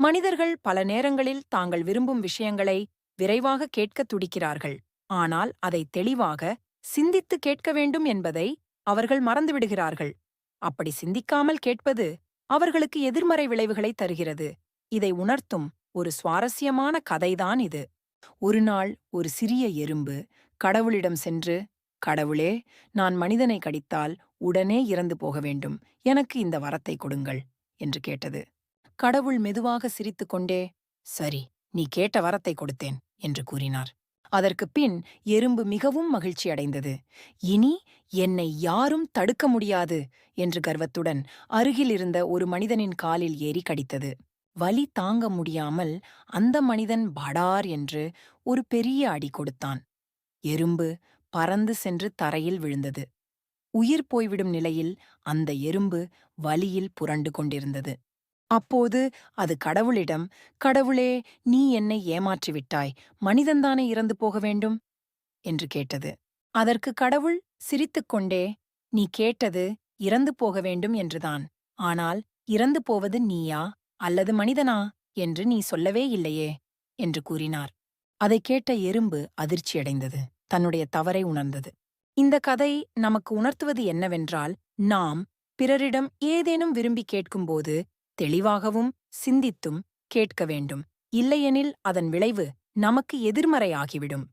மனிதர்கள் பல நேரங்களில் தாங்கள் விரும்பும் விஷயங்களை விரைவாக கேட்கத் துடிக்கிறார்கள். ஆனால் அதை தெளிவாக சிந்தித்து கேட்க வேண்டும் என்பதை அவர்கள் மறந்துவிடுகிறார்கள். அப்படி சிந்திக்காமல் கேட்பது அவர்களுக்கு எதிர்மறை விளைவுகளை தருகிறது. இதை உணர்த்தும் ஒரு சுவாரஸ்யமான கதைதான் இது. ஒருநாள் ஒரு சிறிய எறும்பு கடவுளிடம் சென்று கடவுளே நான் மனிதனை கடித்தால் உடனே இறந்து போக வேண்டும். எனக்கு இந்த வரத்தை கொடுங்கள் என்று கேட்டது. கடவுள் மெதுவாக சிரித்துக்கொண்டே சரி நீ கேட்ட வரத்தை கொடுத்தேன் என்று கூறினார். அதற்குப் பின் எறும்பு மிகவும் மகிழ்ச்சி அடைந்தது. இனி என்னை யாரும் தடுக்க முடியாது என்று கர்வத்துடன் அருகிலிருந்த ஒரு மனிதனின் காலில் ஏறி கடித்தது. வலி தாங்க முடியாமல் அந்த மனிதன் படார் என்று ஒரு பெரிய அடி கொடுத்தான். எறும்பு பறந்து சென்று தரையில் விழுந்தது. உயிர் போய்விடும் நிலையில் அந்த எறும்பு வலியில் புரண்டு கொண்டிருந்தது. அப்போது அது கடவுளிடம் கடவுளே நீ என்னை ஏமாற்றிவிட்டாய் மனிதன்தானே இறந்து போக வேண்டும்? என்று கேட்டது. அதற்கு கடவுள் சிரித்துக்கொண்டே நீ கேட்டது இறந்து போக வேண்டும் என்றுதான். ஆனால் இறந்து போவது நீயா? அல்லது மனிதனா? என்று நீ சொல்லவே இல்லையே? என்று கூறினார். அதைக் கேட்ட எறும்பு அதிர்ச்சியடைந்தது தன்னுடைய தவறை உணர்ந்தது. இந்த கதை நமக்கு உணர்த்துவது என்னவென்றால் நாம் பிறரிடம் ஏதேனும் விரும்பி கேட்கும்போது தெளிவாகவும் சிந்தித்தும் கேட்க வேண்டும். இல்லையெனில் அதன் விளைவு நமக்கு எதிர்மறையாகிவிடும்.